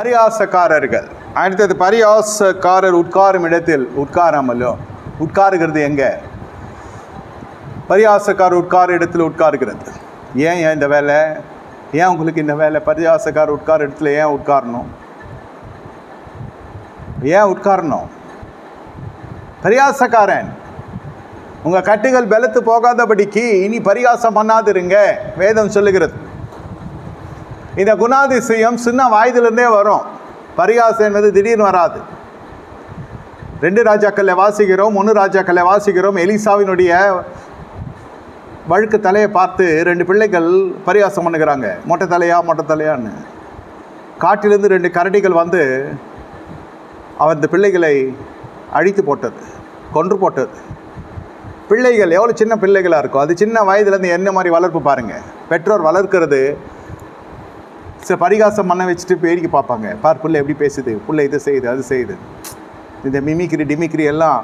பரியாசக்காரர்கள். அடுத்தது பரியாசக்காரர் உட்காரும் இடத்தில் உட்காராமலோ? உட்காருகிறது எங்க? பரியாசக்காரர் உட்கார இடத்தில் உட்காருகிறது. ஏன் ஏன் இந்த வேலை? ஏன் உங்களுக்கு இந்த வேலை? பரியாசக்காரர் உட்கார இடத்துல ஏன் உட்காரணும்? ஏன் உட்காரணும்? பரியாசக்காரன் உங்க கட்டுகள் பலத்து போகாதபடிக்கு இனி பரியாசம் பண்ணாதிருங்க. வேதம் சொல்லுகிறது. இந்த குணாதிசயம் சின்ன வயதிலிருந்தே வரும். பரிகாசம் என்பது திடீர்னு வராது. ரெண்டு ராஜாக்களில் வாசிக்கிறோம் ஒன்று ராஜாக்களை வாசிக்கிறோம். எலிசாவினுடைய வழுக்கு தலையை பார்த்து ரெண்டு பிள்ளைகள் பரிகாசம் பண்ணுகிறாங்க. மொட்டை தலையா மொட்டை தலையான்னு. காட்டிலிருந்து ரெண்டு கரடிகள் வந்து அவன் இந்த பிள்ளைகளை அழித்து போட்டது கொன்று போட்டது. பிள்ளைகள் எவ்வளோ சின்ன பிள்ளைகளாக இருக்கும் அது சின்ன வயதுலேருந்து என்ன மாதிரி வளர்ப்பு பாருங்கள் பெற்றோர் வளர்க்கிறது சில பரிகாசம் பண்ண வச்சுட்டு வேடிக்கை பார்ப்பாங்க. பார் புள்ள எப்படி பேசுது? புள்ள இது செய்யுது அது செய்யுது. இந்த மிமிக்ரி டிமிக்ரி எல்லாம்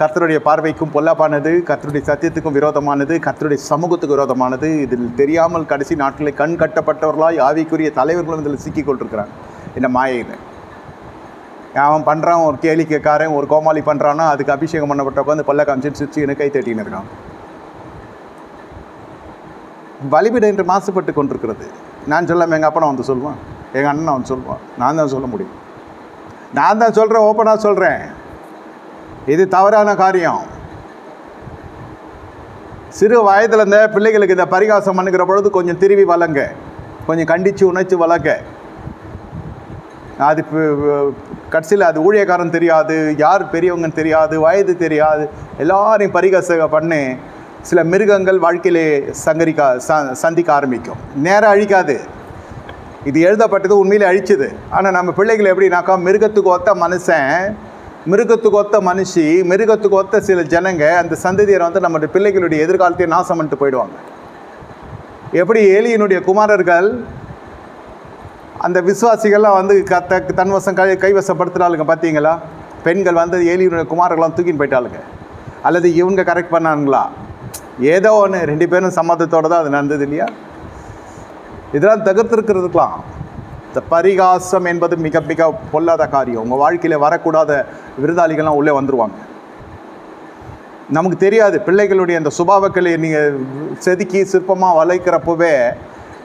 கர்த்தருடைய பார்வைக்கும் பொல்லாப்பானது கர்த்தருடைய சத்தியத்துக்கும் விரோதமானது கர்த்தருடைய சமூகத்துக்கு விரோதமானது. இதில் தெரியாமல் கடைசி நாட்களில் கண் கட்டப்பட்டவர்களாய் ஆவிக்குரிய தலைவர்களும் இதில் சிக்கிக்கொண்டிருக்கிறாங்க இந்த மாயையில் அவன் பண்ணுறான் ஒரு கேளிக்கைக்காரன் ஒரு கோமாளி பண்ணுறான்னா அதுக்கு அபிஷேகம் பண்ணப்பட்ட உட்காந்து பல்ல காமிச்சு சுச்சு எனக்கு கை தட்டின்னு இருக்கான். பலிபிட என்று மாசுபட்டு கொண்டிருக்கிறது. நான் சொல்லாமல் எங்கள் அப்பா வந்து சொல்லுவான்? எங்கள் அண்ணன் வந்து சொல்லுவான். நான் தான் சொல்ல முடியும். நான் தான் சொல்கிறேன் ஓப்பனாக சொல்கிறேன் இது தவறான காரியம். சிறு வயதில் இருந்த பிள்ளைகளுக்கு இந்த பரிகாசம் பண்ணுகிற பொழுது கொஞ்சம் திருவி வளங்க. கொஞ்சம் கண்டித்து உணர்ச்சி வளங்க. அது கடைசியில் அது ஊழியக்காரன் தெரியாது யார் பெரியவங்கன்னு தெரியாது வயது தெரியாது எல்லாரையும் பரிகாசம் பண்ணி சில மிருகங்கள் வாழ்க்கையிலே சங்கரிக்க ச சந்திக்க ஆரம்பிக்கும். நேரம் அழிக்காது. இது எழுதப்பட்டது உண்மையிலே அழிச்சுது. ஆனால் நம்ம பிள்ளைகள் எப்படின்னாக்கா மிருகத்துக்கு ஒத்த மனுஷன் மிருகத்துக்கு ஒத்த மனுஷி மிருகத்துக்கு ஒத்த சில ஜனங்க அந்த சந்ததியரை வந்து நம்மளுடைய பிள்ளைகளுடைய எதிர்காலத்தை நாசம் பண்ணிட்டு போயிடுவாங்க. எப்படி ஏலியினுடைய குமாரர்கள் அந்த விசுவாசிகள்லாம் வந்து கத்த தன்வசம் கை கைவசப்படுத்துகிறாளுங்க பார்த்தீங்களா பெண்கள் வந்து ஏலியினுடைய குமாரர்கள்லாம் தூக்கின்னு போயிட்டாளுங்க. அல்லது இவங்க கரெக்ட் பண்ணானுங்களா? ஏதோ ஒன்று ரெண்டு பேரும் சம்மதத்தோடு தான் அது நடந்தது இல்லையா? இதெல்லாம் தகர்த்திருக்கிறதுக்கெலாம். இந்த பரிகாசம் என்பது மிக மிக பொல்லாத காரியம். உங்கள் வாழ்க்கையில் வரக்கூடாத விருதாளிகள்லாம் உள்ளே வந்துருவாங்க. நமக்கு தெரியாது பிள்ளைகளுடைய அந்த சுபாவக்களை நீங்கள் செதுக்கி சிற்பமாக வளைக்கிறப்பவே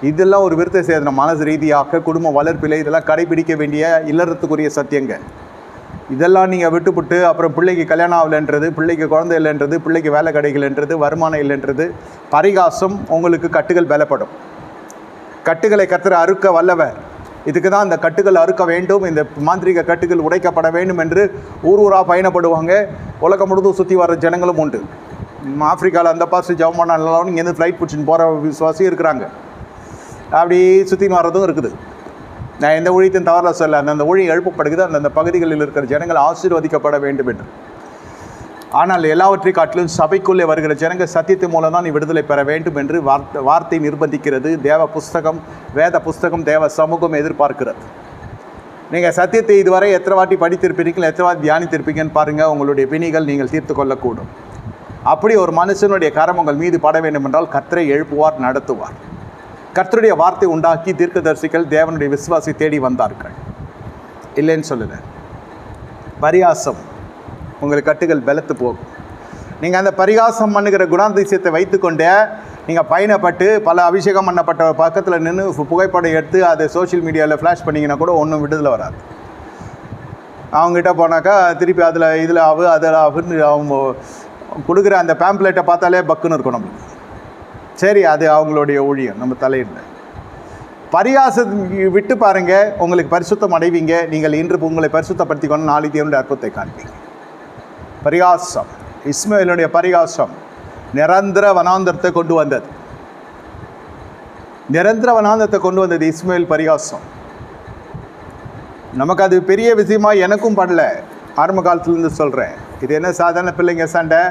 இதெல்லாம் ஒரு விருத்த சேதனம். மனசு ரீதியாக குடும்ப வளர்ப்பில் இதெல்லாம் கடைபிடிக்க வேண்டிய இல்லறத்துக்குரிய சத்தியங்க. இதெல்லாம் நீங்கள் விட்டுவிட்டு அப்புறம் பிள்ளைக்கு கல்யாணம் ஆகலைன்றது பிள்ளைக்கு குழந்தை இல்லைன்றது பிள்ளைக்கு வேலை கிடைக்கலன்றது வருமானம் இல்லைன்றது பரிகாசம் உங்களுக்கு கட்டுகள் பலப்படும் கட்டுகளை கத்துற அறுக்க வல்லவர். இதுக்கு தான் அந்த கட்டுகள் அறுக்க வேண்டும் இந்த மாந்திரிக கட்டுகள் உடைக்கப்பட வேண்டும் என்று ஊர் ஊராக பயணப்படுவாங்க. உலகம் முழுதும் சுற்றி வர ஜனங்களும் உண்டு. ஆப்பிரிக்காவில் அந்த பாஸ்ட் ஜவமான இங்கேருந்து ஃப்ளைட் பிடிச்சின்னு போகிற விசுவாசியும் இருக்கிறாங்க. அப்படி சுற்றி மாறதும் இருக்குது. நான் எந்த ஊழியத்தையும் தவறாக சொல்ல அந்தந்த ஊழியம் எழுப்பப்படுகிறது அந்தந்த பகுதிகளில் இருக்கிற ஜனங்கள் ஆசீர்வதிக்கப்பட வேண்டும் என்று. ஆனால் எல்லாவற்றை காட்டிலும் சபைக்குள்ளே வருகிற ஜனங்கள் சத்தியத்தின் மூலம் தான் நீ விடுதலை பெற வேண்டும் என்று வார்த்தை வார்த்தை நிர்பந்திக்கிறது. தேவ புஸ்தகம் வேத புஸ்தகம் தேவ சமூகம் எதிர்பார்க்கிறது. நீங்கள் சத்தியத்தை இதுவரை எத்தனை வாட்டி படித்திருப்பீர்கள் எத்தனை வாட்டி தியானித்திருப்பீங்கன்னு பாருங்கள் உங்களுடைய பிணிகள் நீங்கள் தீர்த்து கொள்ளக்கூடும். அப்படி ஒரு மனுஷனுடைய கரம் உங்கள் மீது பட வேண்டும் என்றால் கத்தரை எழுப்புவார் நடத்துவார். கர்த்தருடைய வார்த்தை உண்டாக்கி தீர்க்கதரிசிகள் தேவனுடைய விசுவாசி தேடி வந்தார்கள். இல்லைன்னு சொல்லலை பரியாசம் உங்களுக்கு கட்டுகள் பலத்து போகும். நீங்கள் அந்த பரிகாசம் பண்ணுகிற குணாதிசயத்தை வைத்துக்கொண்டே நீங்கள் பயணப்பட்டு பல அபிஷேகம் பண்ணப்பட்ட பக்கத்தில் நின்று புகைப்படம் எடுத்து அதை சோஷியல் மீடியாவில் ஃப்ளாஷ் பண்ணிங்கன்னா கூட ஒன்றும் விடுதலை வராது. அவங்ககிட்ட போனாக்கா திருப்பி அதில் இதில் ஆகு அதில் ஆகுன்னு அவங்க கொடுக்குற அந்த பேம்ப்ளேட்டை பார்த்தாலே பக்குன்னு இருக்கும் நம்மளுக்கு. சரி அது அவங்களுடைய ஊழியம் நம்ம தலையில் பரியாசத்தை விட்டு பாருங்க உங்களுக்கு பரிசுத்தம் அடைவீங்க. நீங்கள் இன்று உங்களை பரிசுத்தப்படுத்திக்கொண்டு நாளை தேவனுடைய அற்புதத்தை காண்பீங்க. பரிகாசம் இஸ்மேலுடைய பரிகாசம் நிரந்தர வனாந்தரத்தை கொண்டு வந்தது. நிரந்தர வனாந்தரத்தை கொண்டு வந்தது இஸ்மேல் பரிகாசம் நமக்கு அது பெரிய விஷயமா எனக்கும் படல. ஆரம்ப காலத்துலேருந்து சொல்கிறேன் இது என்ன சாதாரண பிள்ளைங்க சண்டை?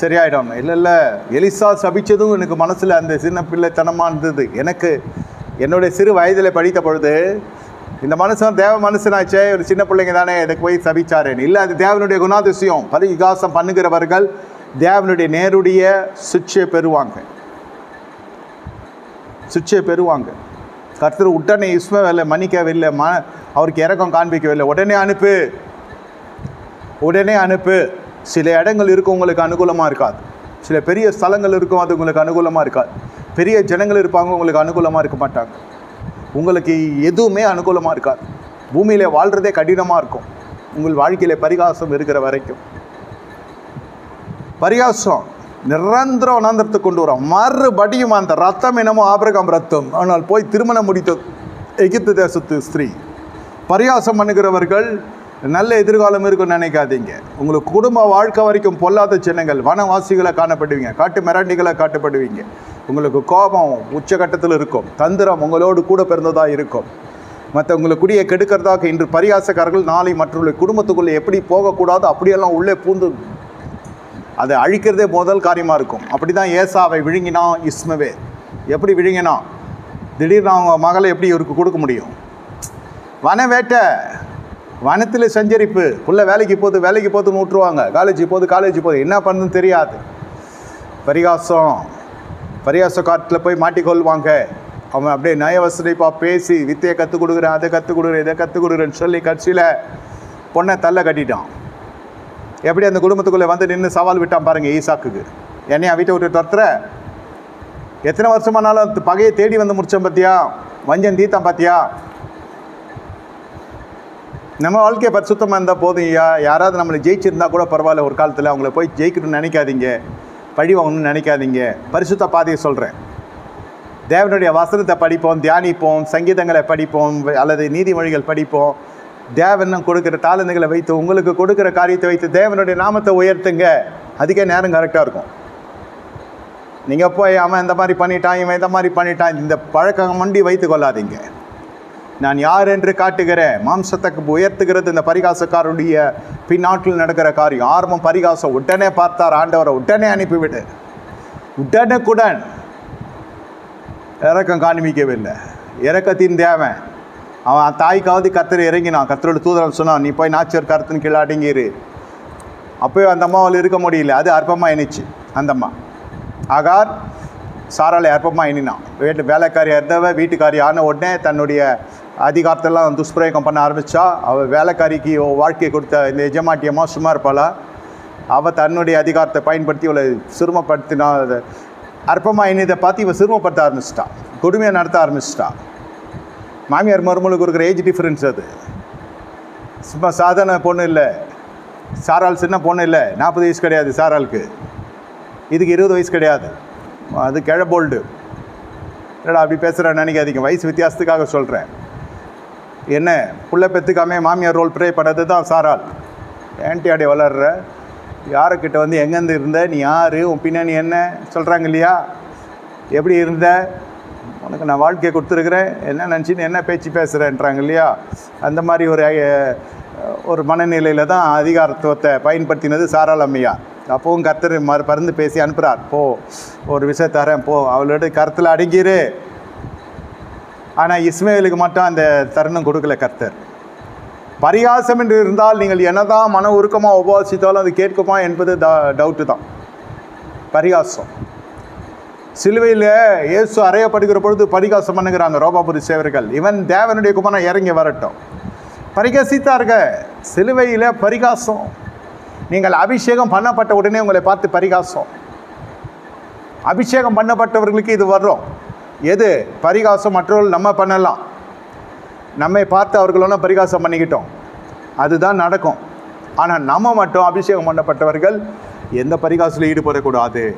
சரியாயிடும். இல்லை இல்லை. எலிசா சபிச்சதும் எனக்கு மனசில் அந்த சின்ன பிள்ளைத்தனமாக இருந்தது எனக்கு என்னுடைய சிறு வயதில் படித்த பொழுது இந்த மனுஷன் தேவ மனுஷனாச்சே ஒரு சின்ன பிள்ளைங்க தானே எனக்கு போய் சபிச்சாருன்னு இல்லை அது தேவனுடைய குணாதிசயம். பரிகாசம் பண்ணுகிறவர்கள் தேவனுடைய நேருடைய சிக்ஷை பெறுவாங்க. சிக்ஷை பெறுவாங்க. கர்த்தர் உடனே இஸ்மவேலை மன்னிக்கவில்லை. ம அவருக்கு இறக்கம் காண்பிக்கவில்லை. உடனே அனுப்பு. உடனே அனுப்பு. சில இடங்கள் இருக்கும் உங்களுக்கு அனுகூலமாக இருக்காது. சில பெரிய ஸ்தலங்கள் இருக்கும் அது உங்களுக்கு அனுகூலமாக இருக்காது. பெரிய ஜனங்கள் இருப்பாங்க உங்களுக்கு அனுகூலமாக இருக்க மாட்டாங்க. உங்களுக்கு எதுவுமே அனுகூலமாக இருக்காது. பூமியில் வாழ்கிறதே கடினமாக இருக்கும். உங்கள் வாழ்க்கையில் பரிகாசம் இருக்கிற வரைக்கும். பரிகாசம் நிரந்தரம் அனந்தரத்தை கொண்டு வரும். மறுபடியும் அந்த ரத்தம் என்னமோ ஆபிரகாம் ரத்தம். ஆனால் போய் திருமணம் முடித்த எகிப்து தேசத்து ஸ்திரீ. பரிகாசம் பண்ணுகிறவர்கள் நல்ல எதிர்காலம் இருக்குன்னு நினைக்காதீங்க. உங்களுக்கு குடும்ப வாழ்க்கை வரைக்கும் பொல்லாத சின்னங்கள் வனவாசிகளை காணப்படுவீங்க காட்டு மிராண்டிகளை காட்டப்படுவீங்க. உங்களுக்கு கோபம் உச்சகட்டத்தில் இருக்கும். தந்திரம் உங்களோடு கூட பிறந்ததாக இருக்கும். மற்றவங்களை குடியை கெடுக்கிறதாக இன்று பரிகாசக்காரர்கள் நாளை மற்றவர்களுடைய குடும்பத்துக்குள்ளே எப்படி போகக்கூடாது அப்படியெல்லாம் உள்ளே பூந்து அதை அழிக்கிறதே முதல் காரியமாக இருக்கும். அப்படி தான் ஏசாவை விழுங்கினான் இஸ்மவே. எப்படி விழுங்கினான் திடீர்னு அவங்க மகளை எப்படி இவருக்கு கொடுக்க முடியும்? வன வேட்டை வனத்தில் சஞ்சரிப்பு. புள்ள வேலைக்கு போகுது வேலைக்கு போகுதுன்னு விட்ருவாங்க காலேஜ் போகுது காலேஜ் போகுது என்ன பண்ணுன்னு தெரியாது. பரிகாசம். பரிகாச காட்டில் போய் மாட்டிக்கொள்வாங்க. அவன் அப்படியே நயவசதிப்பா பேசி வித்தையை கற்றுக் கொடுக்குறேன் அதை கற்றுக் கொடுக்குறேன் இதை கற்றுக் கொடுக்குறேன்னு சொல்லி கட்சியில் பொண்ணை தள்ள கட்டிட்டான். எப்படி அந்த குடும்பத்துக்குள்ளே வந்து நின்று சவால் விட்டான் பாருங்கள் ஈசாக்குக்கு. என்னையா வீட்டை விட்டு துரத்துற? எத்தனை வருஷமானாலும் பகையை தேடி வந்து முடித்தோம் பார்த்தியா வஞ்சன் தீத்தான் பார்த்தியா நம்ம வாழ்க்கையை பரிசுத்தமாக இருந்தால் போதும் ஐயா. யாராவது நம்மளை ஜெயிச்சிருந்தா கூட பரவாயில்ல ஒரு காலத்தில் அவங்கள போய் ஜெயிக்கணும்னு நினைக்காதீங்க. பழி வாங்கணும்னு நினைக்காதீங்க. பரிசுத்த பாதையை சொல்கிறேன் தேவனுடைய வசனத்தை படிப்போம் தியானிப்போம் சங்கீதங்களை படிப்போம் அல்லது நீதிமொழிகள் படிப்போம். தேவன் கொடுக்குற தாளந்துகளை வைத்து உங்களுக்கு கொடுக்குற காரியத்தை வைத்து தேவனுடைய நாமத்தை உயர்த்துங்க. அதுக்கே நேரம் கரெக்டாக இருக்கும். நீங்கள் போய் அவன் இந்த மாதிரி பண்ணிட்டான் இவன் இந்த மாதிரி பண்ணிட்டான் இந்த பழக்கம் மண்டி வைத்து கொள்ளாதீங்க. நான் யார் என்று காட்டுகிறேன் மாம்சத்தை உயர்த்துகிறது இந்த பரிகாசக்காரருடைய பின்னாட்டில் நடக்கிற காரியம். ஆரம்பம் பரிகாசம். உடனே பார்த்தார் ஆண்டவரை. உடனே அனுப்பிவிடு. உடனுக்குடன் இறக்கம் காண்பிக்கவில்லை. இறக்கத்தின் தேவன் அவன் தாய்க்காவது கத்தர் இறங்கினான். கத்தரோட தூதரம் சொன்னான் நீ போய் நாச்சியர் கருத்துன்னு கீழே அடங்கிரு அப்போயும் அந்த அம்மாவால் இருக்க முடியல. அது அற்பமாக எண்ணிச்சு அந்த அம்மா. ஆகார் சாராலை அற்பமாக எண்ணினான் வீட்டு வேலைக்காரியாக இருந்தவ வீட்டுக்காரி ஆன உடனே தன்னுடைய அதிகாரத்தெல்லாம் துஷ்பிரயோகம் பண்ண ஆரம்பித்தா அவள் வேலைக்காரிக்கு அவ வாழ்க்கையை கொடுத்த இந்த எஜமாட்டியமாக சும்மா இருப்பாளா அவள் தன்னுடைய அதிகாரத்தை பயன்படுத்தி இவளை சிறுமப்படுத்தினா அதை அற்பமாக எண்ணியதை பார்த்து இவள் சிறுமப்படுத்த ஆரம்பிச்சிட்டான் கொடுமையை நடத்த ஆரம்பிச்சிட்டான் மாமியார் மருமலுக்கு இருக்கிற ஏஜ் டிஃப்ரென்ஸ் அது. சும்மா சாதாரண பொண்ணு இல்லை. சாரால் சின்ன பொண்ணு இல்லை. நாற்பது வயசு கிடையாது சாராளுக்கு. இதுக்கு இருபது வயசு கிடையாது. அது கிழ போல்டு இல்லைடா அப்படி பேசுகிறேன் நினைக்காதீங்க. வயசு வித்தியாசத்துக்காக சொல்கிறேன் என்ன புள்ள பெற்றுக்காமே மாமியார் ரோல் ப்ரே பண்ணது தான் சாரால். ஏன்டி அடி வளர்ற. யாருக்கிட்ட வந்து எங்கேருந்து இருந்த? நீ யார்? உன் பின்னணி என்ன? சொல்கிறாங்க இல்லையா? எப்படி இருந்த? உனக்கு நான் வாழ்க்கையை கொடுத்துருக்குறேன். என்ன நினச்சின்னு என்ன பேச்சு பேசுகிறேன்றாங்க இல்லையா? அந்த மாதிரி ஒரு ஒரு மனநிலையில் தான் அதிகாரத்துவத்தை பயன்படுத்தினது சாரால் அம்மையார் அப்போவும் கர்த்தர் மறு பறந்து பேசி அனுப்புகிறார் போ ஒரு விஷயத்தரேன் போ. அவளோட கருத்தில் அடங்கிரு. ஆனால் இஸ்மேலுக்கு மட்டும் அந்த தருணம் கொடுக்கல கர்த்தர். பரிகாசம் என்று இருந்தால் நீங்கள் என்னதான் மன உருக்கமாக உபவாசித்தாலும் அது கேட்குமா என்பது ட டவுட்டு தான். பரிகாசம். சிலுவையில் இயேசு அறையப்படுகிற பொழுது பரிகாசம் பண்ணுகிறாங்க ரோபாபுரி சேவர்கள். இவன் தேவனுடைய குமாரன் இறங்கி வரட்டும். பரிகாசித்தார்க சிலுவையில் பரிகாசம். நீங்கள் அபிஷேகம் பண்ணப்பட்ட உடனே உங்களை பார்த்து பரிகாசம். அபிஷேகம் பண்ணப்பட்டவர்களுக்கு இது வரும். எது? பரிகாசம் மற்றவர்கள் நம்ம பண்ணலாம். நம்மை பார்த்து அவர்களோட பரிகாசம் பண்ணிக்கிட்டோம். அதுதான் நடக்கும். ஆனால் நம்ம மட்டும் அபிஷேகம் பண்ணப்பட்டவர்கள் எந்த பரிகாசத்தில் ஈடுபடக்கூடாது?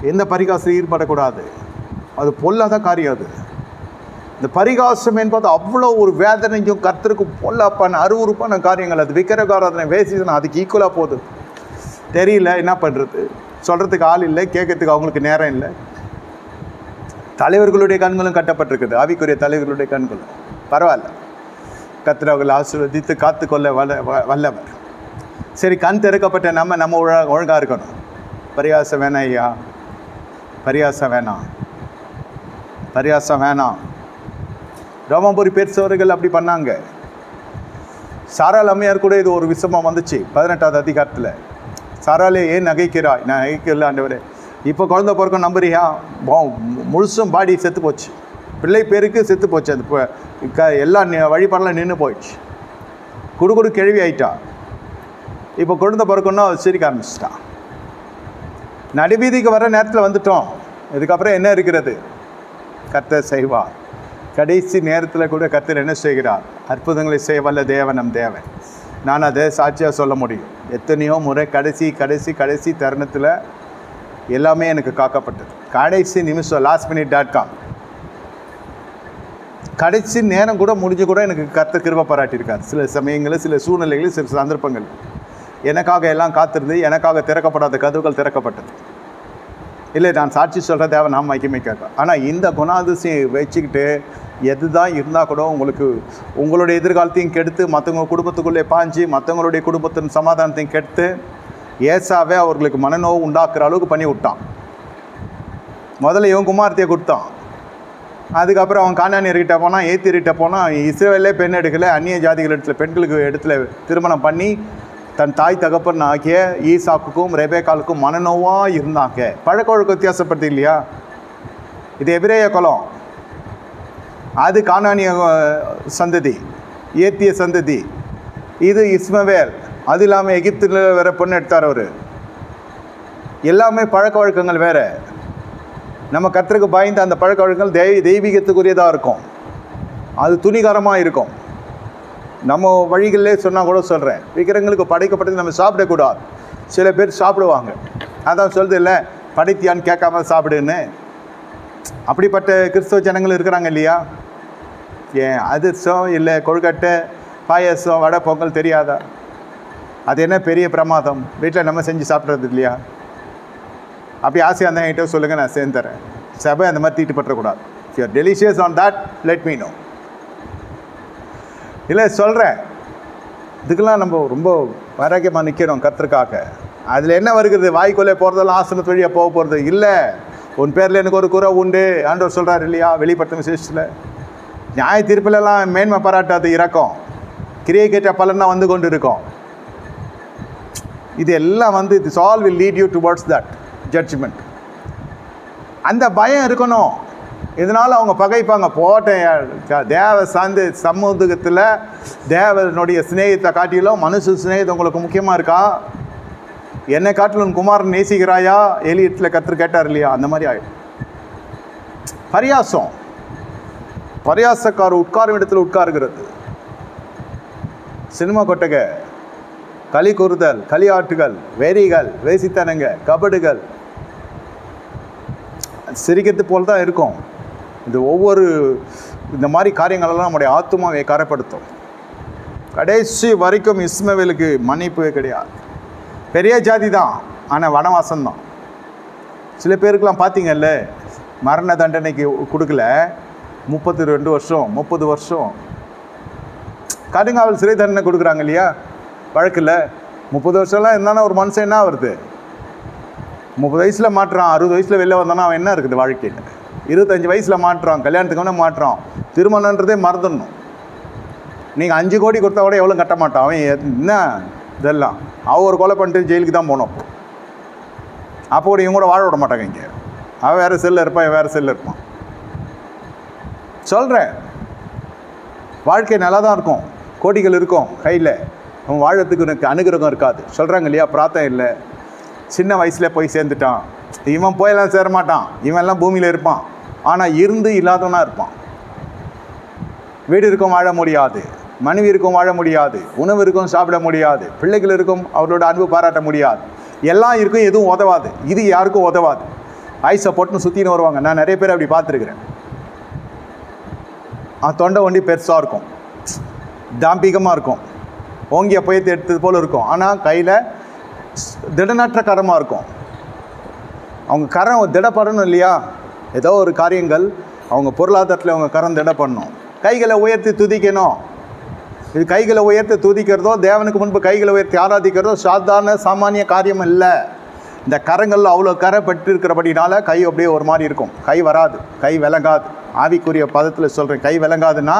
எந்த பரிகாசத்தில் ஈடுபடக்கூடாது? அது பொல்லாத காரியம் அது. இந்த பரிகாசம் என்பது அவ்வளோ ஒரு வேதனையும் கர்த்தருக்கும் பொல்லாப்பான அருவறுப்பான காரியங்கள் அது. விக்கிரகாராதனை வேசிதனை அதுக்கு ஈக்குவலாக போகுது. தெரியல என்ன பண்ணுறது சொல்கிறதுக்கு ஆள் இல்லை கேட்கறதுக்கு அவங்களுக்கு நேரம் இல்லை. தலைவர்களுடைய கண்களும் கட்டப்பட்டிருக்குது. ஆவிக்குரிய தலைவர்களுடைய கண்களும். பரவாயில்ல. கர்த்தர் அவர்களை ஆசீர்வதித்து காத்துக்கொள்ள வல்ல வ- வல்லவர். சரி கண் திறக்கப்பட்ட நம்ம நம்ம ஒழ ஒழுங்காக இருக்கணும். பரியாசம் வேணாம் ஐயா. பரியாசம் வேணாம். பரியாசம் வேணாம். ரோமபுரி பேசுபவர்கள் அப்படி பண்ணாங்க. சாரால் அம்மையார் கூட இது ஒரு விஷமம் வந்துச்சு. பதினெட்டாவது அதிகாரத்தில். சாராலே ஏன் நகைக்கிறாய்? நான் நகைக்கல ஆண்டவரே. இப்போ குழந்த பிறக்கும் நம்புறியா? முழுசும் பாடி செத்து போச்சு. பிள்ளை பேருக்கு செத்து போச்சு. அது இப்போ க எல்லா வழிபாடெல்லாம் நின்று போயிடுச்சு. குடு குடு கேள்வி ஆயிட்டா. இப்போ குழந்தை பிறக்கணும்னா அவ சிரிக்க ஆரம்பிச்சிட்டான் நடுவீதிக்கு வர நேரத்தில் வந்துட்டோம். இதுக்கப்புறம் என்ன இருக்கிறது? கர்த்தர் செய்வார். கடைசி நேரத்தில் கூட கர்த்தர் என்ன செய்கிறார்? அற்புதங்களை செய்வல்ல தேவன் நம் தேவன். நான் அதை சாட்சியாக சொல்ல முடியும். எத்தனையோ முறை கடைசி கடைசி கடைசி தருணத்தில் எல்லாமே எனக்கு காக்கப்பட்டது. கடைசி நிமிஷம் லாஸ்ட் மினிட் டாட் காம் கடைசி நேரம் கூட முடிஞ்சு கூட எனக்கு கத்த கிருப பாராட்டியிருக்கார். சில சமயங்களில் சில சூழ்நிலைகளில் சில சந்தர்ப்பங்கள் எனக்காக எல்லாம் காத்திருந்து எனக்காக திறக்கப்படாத கதவுகள் திறக்கப்பட்டது. இல்லை நான் சாட்சி சொல்கிற தேவை நாம் மகிமைக்காக. ஆனால் இந்த குணாதிசயம் வச்சுக்கிட்டு எது தான் இருந்தால் கூட உங்களுக்கு உங்களுடைய எதிர்காலத்தையும் கெடுத்து மற்றவங்க குடும்பத்துக்குள்ளே பாஞ்சு மற்றவங்களுடைய குடும்பத்தின் சமாதானத்தையும் கெடுத்து ஏசாவே அவர்களுக்கு மனநோவு உண்டாக்குற அளவுக்கு பண்ணி விட்டான். முதல்ல இவன் குமார்த்தியை கொடுத்தான். அதுக்கப்புறம் அவன் காணானியர்கிட்ட போனால் ஏத்திரிட்ட போனால் இஸ்ரேலே பெண் எடுக்கலை அந்நிய ஜாதிகள் இடத்துல பெண்களுக்கு இடத்துல திருமணம் பண்ணி தன் தாய் தகப்பன் ஆகிய ஈசாக்குக்கும் ரெபேக்காலுக்கும் மனநோவாக இருந்தாங்க. பழக்க வழக்க வித்தியாசப்படுது இல்லையா? இது எபிரேய குலம். அது காணானிய சந்ததி ஏத்திய சந்ததி. இது இஸ்மவேல். அது இல்லாமல் எகிப்தில் வேற பொண்ணு எடுத்தார் அவர். எல்லாமே பழக்க வழக்கங்கள் வேறு. நம்ம கர்த்தருக்கு பாய்ந்த அந்த பழக்க வழக்கங்கள் தெய் தெய்வீகத்துக்குரியதாக இருக்கும். அது துணிகரமாக இருக்கும். நம்ம வழிகளிலே சொன்னால் கூட சொல்கிறேன் விக்கிரங்களுக்கு படைக்கப்பட்டது நம்ம சாப்பிடக்கூடாது. சில பேர் சாப்பிடுவாங்க. அதான் சொல்றது இல்லை படைத்தியான்னு கேட்காம சாப்பிடுன்னு. அப்படிப்பட்ட கிறிஸ்தவ ஜனங்கள் இருக்கிறாங்க இல்லையா? ஏன் அதிர்சம் இல்லை கொழுக்கட்டை பாயசம் வடை பொங்கல் தெரியாதா? அது என்ன பெரிய பிரமாதம்? வீட்டில் நம்ம செஞ்சு சாப்பிட்றது இல்லையா? அப்படி ஆசையாக இருந்தால் என்கிட்ட சொல்லுங்கள் நான் சேர்ந்து தரேன். சபை அந்த மாதிரி தீட்டுப்பற்றக்கூடாது you're delicious on that let me know இல்லை சொல்கிறேன் இதுக்கெல்லாம் நம்ம ரொம்ப வைராக்கியமாக நிற்கிறோம் கர்த்தருக்காக. அதில் என்ன வருகிறது? வாய்க்குள்ளே போகிறதெல்லாம் ஆசனத்து வழியாக போக போகிறது இல்லை. உன் பேரில் எனக்கு ஒரு குறை உண்டு. ஆண்டவர் சொல்கிறார் இல்லையா? வெளிப்பட்ட விசேஷத்தில். நியாய தீர்ப்பிலெல்லாம் மேன்மை பாராட்டாது இறக்கம் கிரியை கேட்ட பலன் வந்து கொண்டு இருக்கோம் இது எல்லாம் வந்து this all will lead you towards that judgement அந்த பயம் இருக்கணும். இதனால் அவங்க பகைப்பாங்க? போட்டேன் தேவ சார்ந்து சமூகத்தில் தேவனுடைய சிநேகத்தை காட்டிலும் மனுஷ சிநேகத்தை உங்களுக்கு முக்கியமாக இருக்கா? என்னை காட்டிலும் உன் குமாரன் நேசிக்கிறாயா? எலியட்டில் கற்று கேட்டார் இல்லையா? அந்த மாதிரி ஆகிடும் பரியாசம். பரியாசக்கார் உட்காரும் இடத்துல உட்காருகிறது. சினிமா கொட்டகை. களி கூறுதல் களியாட்டுகள் வெறிகள் வேசித்தனங்க கபடுகள். சிரிக்கிறது போல் தான் இருக்கும். இது ஒவ்வொரு இந்த மாதிரி காரியங்களெல்லாம் நம்முடைய ஆத்மாவை கரைப்படுத்தும் கடைசி வரைக்கும் இஸ்மவேலுக்கு மன்னிப்பே கிடையாது. பெரிய ஜாதி தான் ஆனால் வனவாசம் தான் சில பேருக்கெல்லாம் பார்த்தீங்கல்ல மரண தண்டனைக்கு கொடுக்கல. முப்பத்தி ரெண்டு வருஷம் முப்பது வருஷம். கடுங்காவல் சிறை தண்டனை கொடுக்குறாங்க இல்லையா? வழக்கில் முப்பது வருஷம்லாம் இருந்தானா ஒரு மனுஷன் என்ன வருது முப்பது வயசில் மாட்டுறான் அறுபது வயசில் வெளில வந்தானா அவன் என்ன இருக்குது வாழ்க்கையில்? இருபத்தஞ்சி வயசில் மாட்டுறான் கல்யாணத்துக்கு முன்னே மாட்டுறான். திருமணன்றதே மறந்துடணும். நீங்கள் அஞ்சு கோடி கொடுத்தா கூட எவ்வளோ கட்ட மாட்டான்? அவன் என்ன? இதெல்லாம். அவன் ஒரு கொலை பண்ணிட்டு ஜெயிலுக்கு தான் போனோம். அப்போ கூட இவங்க கூட வாழ விட மாட்டாங்க இங்கே. அவன் வேறு செல்லில் இருப்பான் வேறு செல்லில் இருப்பான். சொல்கிறேன் வாழ்க்கை நல்லா தான் இருக்கும். கோடிகள் இருக்கும் கையில். அவன் வாழறதுக்கு எனக்கு அனுகிரகம் இருக்காது. சொல்கிறாங்க இல்லையா பிரார்த்தம் இல்லை. சின்ன வயசில் போய் சேர்ந்துட்டான். இவன் போயெல்லாம் சேரமாட்டான். இவன்லாம் பூமியில் இருப்பான். ஆனால் இருந்து இல்லாதவனாக இருப்பான். வீடு இருக்கும் வாழ முடியாது. மனைவி இருக்கும் வாழ முடியாது. உணவு இருக்கும் சாப்பிட முடியாது. பிள்ளைகள் இருக்கும் அவரோட அன்பு பாராட்ட முடியாது. எல்லாம் இருக்கும் எதுவும் உதவாது. இது யாருக்கும் உதவாது. ஐஸை போட்டுன்னு சுற்றின்னு வருவாங்க. நான் நிறைய பேர் அப்படி பார்த்துருக்குறேன். தொண்டை வண்டி பெருசாக இருக்கும். தாம்பிகமாக இருக்கும். ஓங்கிய பயத்தை எடுத்தது போல் இருக்கும். ஆனால் கையில் திடனற்ற கரமாக இருக்கும். அவங்க கரம் திடப்படணும் இல்லையா? ஏதோ ஒரு காரியங்கள் அவங்க பொருளாதாரத்தில் அவங்க கரம் திடப்படணும். கைகளை உயர்த்தி துதிக்கணும். இது கைகளை உயர்த்தி துதிக்கிறதோ தேவனுக்கு முன்பு கைகளை உயர்த்தி ஆராதிக்கிறதோ சாதாரண சாமானிய காரியம் இல்லை இந்த கரங்கள் அவ்வளோ கரை பெற்றிருக்கிறபடினால கை அப்படியே ஒரு மாதிரி இருக்கும். கை வராது. கை விளங்காது. ஆவிக்குரிய பதத்தில் சொல்கிறேன் கை விளங்காதுன்னா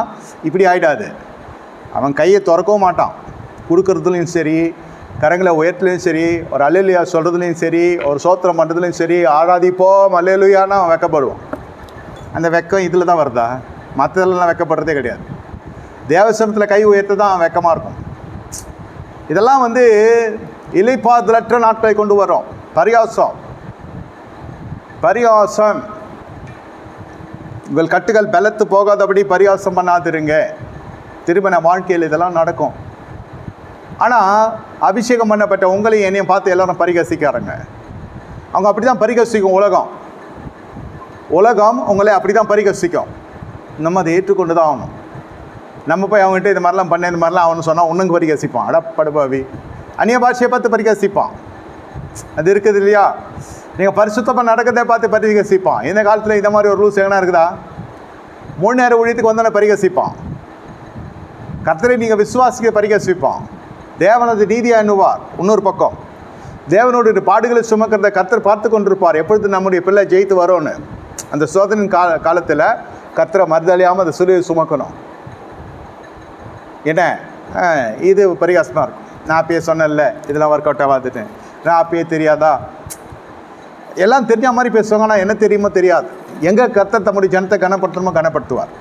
இப்படி ஆயிடாது. அவன் கையை திறக்கவும் மாட்டான். கொடுக்கறதுலையும் சரி கரங்களை உயர்த்துலையும் சரி ஒரு அல்லேலுயா சொல்கிறதுலையும் சரி ஒரு சோத்திரம் பண்ணுறதுலையும் சரி ஆராதிப்போம் அல்லேலுயான்னா அவன் வெக்கப்படுவான். அந்த வெக்கம் இதில் தான் வருதா? மற்றதுலாம் வெக்கப்படுறதே கிடையாது. தேவசமத்தில் கை உயர்த்து தான் வெக்கமாக இருக்கும். இதெல்லாம் வந்து இலைப்பாதலற்ற நாட்களை கொண்டு வரும் பரியாசம். பரியாசம். உங்கள் கட்டுகள் பலத்து போகாதபடி பரியாசம் பண்ணாதிருங்க. திருமண வாழ்க்கையில் இதெல்லாம் நடக்கும். ஆனால் அபிஷேகம் பண்ணப்பட்ட உங்களையும் என்னையும் பார்த்து எல்லாரும் பரிகசிக்காரங்க. அவங்க அப்படி தான் பரிகசிக்கும் உலகம். உலகம் உங்களை அப்படி தான் பரிகசிக்கும். நம்ம அதை ஏற்றுக்கொண்டு தான் ஆகணும். நம்ம போய் அவங்ககிட்ட இது மாதிரிலாம் பண்ண இந்த மாதிரிலாம் அவனு சொன்னால் ஒன்றுங்க பரிகசிப்பான். அடப்படுபாவி அந்நிய பாஷையை பார்த்து பரிகசிப்பான். அது இருக்குது இல்லையா? நீங்கள் பரிசுத்தமாக நடக்கிறதை பார்த்து பரிகசிப்பான். இந்த காலத்தில் இந்த மாதிரி ஒரு ரூல்ஸ் எங்கன்னா இருக்குதா? மூணு நேரம் ஊழியத்துக்கு வந்தோடனே பரிகசிப்பான். கர்த்தரை நீங்கள் விசுவாசிக்க பரிகசிப்பான். தேவனது நீதியா எண்ணுவார் இன்னொரு பக்கம். தேவனுடைய பாடுகளை சுமக்கிறத கர்த்தர் பார்த்து கொண்டிருப்பார். எப்பொழுது நம்முடைய பிள்ளை ஜெயித்து வரோன்னு அந்த சோதனையின் கால காலத்தில் கத்தரை மறுதளியாமல் அந்த சிலுவை சுமக்கணும். என்ன? ஆ, இது பரிகாசமாக இருக்கும். நான் அப்பயே சொன்னேன்ல இதெல்லாம் ஒர்க் அவுட் ஆகாதுன்னு. நான் அப்பயே தெரியாதா? எல்லாம் தெரிஞ்ச மாதிரி பேசுவாங்க ஆனால் என்ன தெரியுமோ தெரியாது. எங்கே கர்த்தர் தம்முடைய ஜனத்தை கனப்படுத்தணுமோ கனப்படுத்துவார்.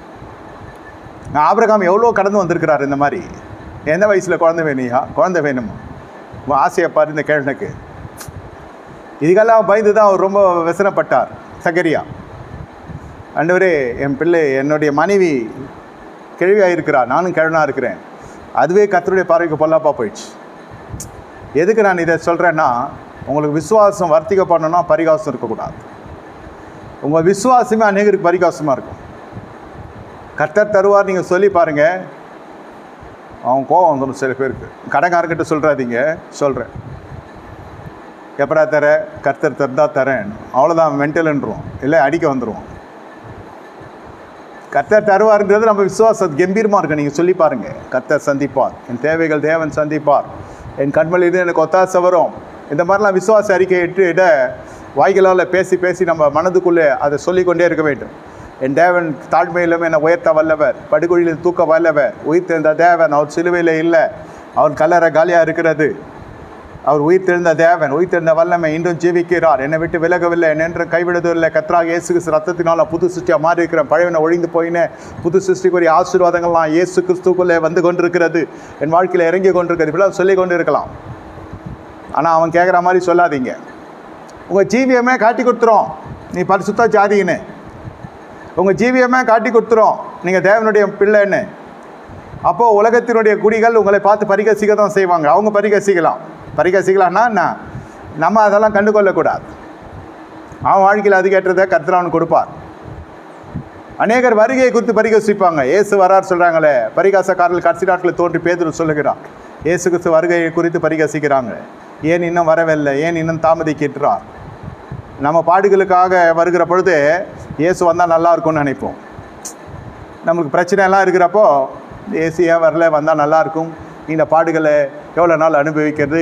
ஆபிரகாம் எவ்வளோ கடந்து வந்திருக்கிறார் இந்த மாதிரி. எந்த வயசில் குழந்தை வேணுயா குழந்தை வேணுமா? உன் ஆசையை பாரு இந்த கிழனுக்கு இதுக்கெல்லாம் பயந்து தான் அவர் ரொம்ப விசனப்பட்டார் சகரியா. அண்டவரே என் பிள்ளை என்னுடைய மனைவி கிழவியாக இருக்கிறா நானும் கிழனாக இருக்கிறேன். அதுவே கத்தருடைய பார்வைக்கு பொல்லாப்பா போயிடுச்சு. எதுக்கு நான் இதை சொல்கிறேன்னா உங்களுக்கு விசுவாசம் வர்த்திக பரிகாசம் இருக்கக்கூடாது. உங்கள் விசுவாசமே அநேகருக்கு பரிகாசமாக இருக்கும். கர்த்தர் தருவார் நீங்கள் சொல்லி பாருங்கள் அவன் கோவம் வந்துடும் சில பேருக்கு. கடைக்காரர்கிட்ட சொல்கிறாதீங்க சொல்கிறேன் எப்படா தர? கர்த்தர் தந்தா தரேன். அவ்வளோதான் மென்டல்ன்றோம் இல்லை அடிக்க வந்துடுவோம் கர்த்தர் தருவார்ன்றது நம்ம விசுவாசம். கம்பீரமாக இருக்கு நீங்கள் சொல்லி பாருங்கள் கர்த்தர் சந்திப்பார். என் தேவைகள் தேவன் சந்திப்பார். என் கண்மல் இது எனக்கு ஒத்தாசை வரும். இந்த மாதிரிலாம் விசுவாச அறிக்கை இட்டு இட வாய்களால் பேசி பேசி நம்ம மனதுக்குள்ளே அதை சொல்லிக்கொண்டே இருக்க வேண்டும். என் தேவன் தாழ்மையிலும் என்னை உயர்த்த வல்லவர் படுகொழியில் தூக்க வல்லவர். உயிர்த்தெழுந்த தேவன் அவர் சிலுவையில் இல்லை. அவன் கல்லறை காலியாக இருக்கிறது. அவர் உயிர்த்தெழுந்த தேவன் உயிர்த்தெழுந்த வல்லமை இன்றும் ஜீவிக்கிறார். என்னை விட்டு விலகவில்லை என்று கைவிடுவதில்லை. கத்ராக இயேசு கிறிஸ்து ரத்தத்தினால் புது சிருஷ்டியாக மாறி இருக்கிறேன் பழையனை ஒழிந்து போயினேன் புது சிருஷ்டிக்குரிய ஆசீர்வாதங்கள்லாம் இயேசு கிறிஸ்துக்குள்ளே வந்து கொண்டிருக்கிறது. என் வாழ்க்கையில் இறங்கி கொண்டிருக்கிறது. இப்படிலாம் சொல்லி கொண்டு இருக்கலாம் ஆனால் அவன் கேட்குற மாதிரி சொல்லாதீங்க. உங்கள் ஜீவியமே காட்டி கொடுத்துரும். நீ பரிசுத்த ஜாதின்னு. உங்கள் ஜீவியமே காட்டி கொடுத்துரும். நீங்கள் தேவனுடைய பிள்ளைன்னு. அப்போது உலகத்தினுடைய குடிகள் உங்களை பார்த்து பரிகசிக்க தான் செய்வாங்க. அவங்க பரிகசிக்கலாம். பரிகசிக்கலாம்னா என்ன? நம்ம அதெல்லாம் கண்டு கொள்ளக்கூடாது அவன் வாழ்க்கையில் அதுக்கேற்றதை கர்த்தர் கொடுப்பார். அநேகர் வருகையை குறித்து பரிகசிப்பாங்க. ஏசு வரார் சொல்கிறாங்களே பரிகாசக்காரர்கள் கடைசி நாட்களில் தோன்றி பேதில் சொல்லுகிறான். ஏசு கிறிஸ்து வருகையை குறித்து பரிகசிக்கிறாங்க. ஏன் இன்னும் வரவில்லை? ஏன் இன்னும் தாமதிக்கின்றார்? நம்ம பாடுகளுக்காக வருகிற பொழுது இயேசு வந்தால் நல்லா இருக்கும்னு நினைப்போம். நம்மளுக்கு பிரச்சனை எல்லாம் இருக்கிறப்போ ஏசி ஏன் வரல? வந்தால் நல்லாயிருக்கும் இந்த பாடுகளை எவ்வளோ நாள் அனுபவிக்கிறது?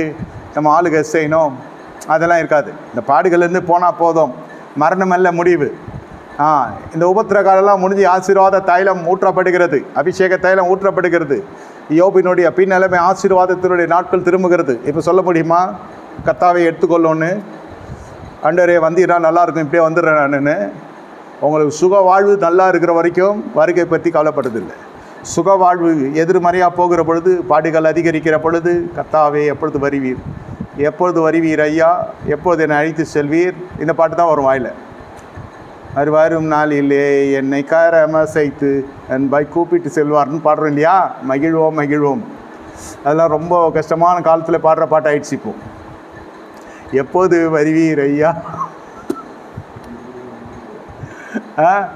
நம்ம ஆளுக செய்யணும்? அதெல்லாம் இருக்காது. இந்த பாடுகள்லேருந்து போனால் போதும். மரணம் அல்ல முடிவு. ஆ இந்த உபத்திர காலம்லாம் முடிஞ்சு ஆசீர்வாத தைலம் ஊற்றப்படுகிறது. அபிஷேக தைலம் ஊற்றப்படுகிறது. யோபினுடைய பின்னிலைமை ஆசீர்வாதத்தினுடைய நாட்கள் திரும்புகிறது. இப்போ சொல்ல முடியுமா? கத்தாவை எடுத்துக்கொள்ளோன்னு அண்டரே வந்தீங்கன்னா நல்லா இருக்கும் இப்படியே வந்துடுறேன் நானுன்னு. உங்களுக்கு சுக வாழ்வு நல்லா இருக்கிற வரைக்கும் வருகை பற்றி கவலைப்படுறதில்லை சுக வாழ்வு எதிர்மறையாக போகிற பொழுது பாடுகள் அதிகரிக்கிற பொழுது கத்தாவே எப்பொழுது வருவீர்? எப்பொழுது வருவீர் ஐயா? எப்பொழுது என்னை அழைத்து செல்வீர்? இந்த பாட்டு தான் வரும் வாயில். அது வரும் நாளிலே என்னை கரமசைத்து அன்பாய் கூப்பிட்டு செல்வார்னு பாடுறோம் இல்லையா? மகிழ்வோம் மகிழ்வோம். அதெல்லாம் ரொம்ப கஷ்டமான காலத்தில் பாடுற பாட்டு ஆயிடுச்சு இப்போது எப்போது வருவீர் ஐயா? ஆ?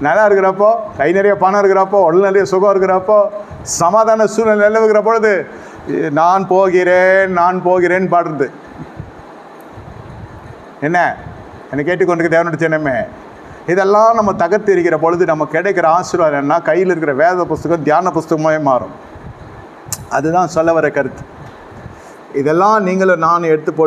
நல்லா இருக்கிறப்போ கை நிறைய பணம் இருக்கிறப்போ உடல் நிறைய சுகம் இருக்கிறப்போ சமாதான சூழ்நிலை நிலவுகிற பொழுது நான் போகிறேன் நான் போகிறேன் பாடுறது. என்ன? என்னை கேட்டுக்கொண்டு தேவனுடைய சின்னமே இதெல்லாம் நம்ம தகர்த்து இருக்கிற பொழுது நம்ம கிடைக்கிற ஆசீர்வாதம் என்ன கையில் இருக்கிற வேத புஸ்தகம் தியான புஸ்தகமே மாறும். அதுதான் சொல்ல வர கருத்து. இதெல்லாம் நீங்களும் நான் எடுத்து போ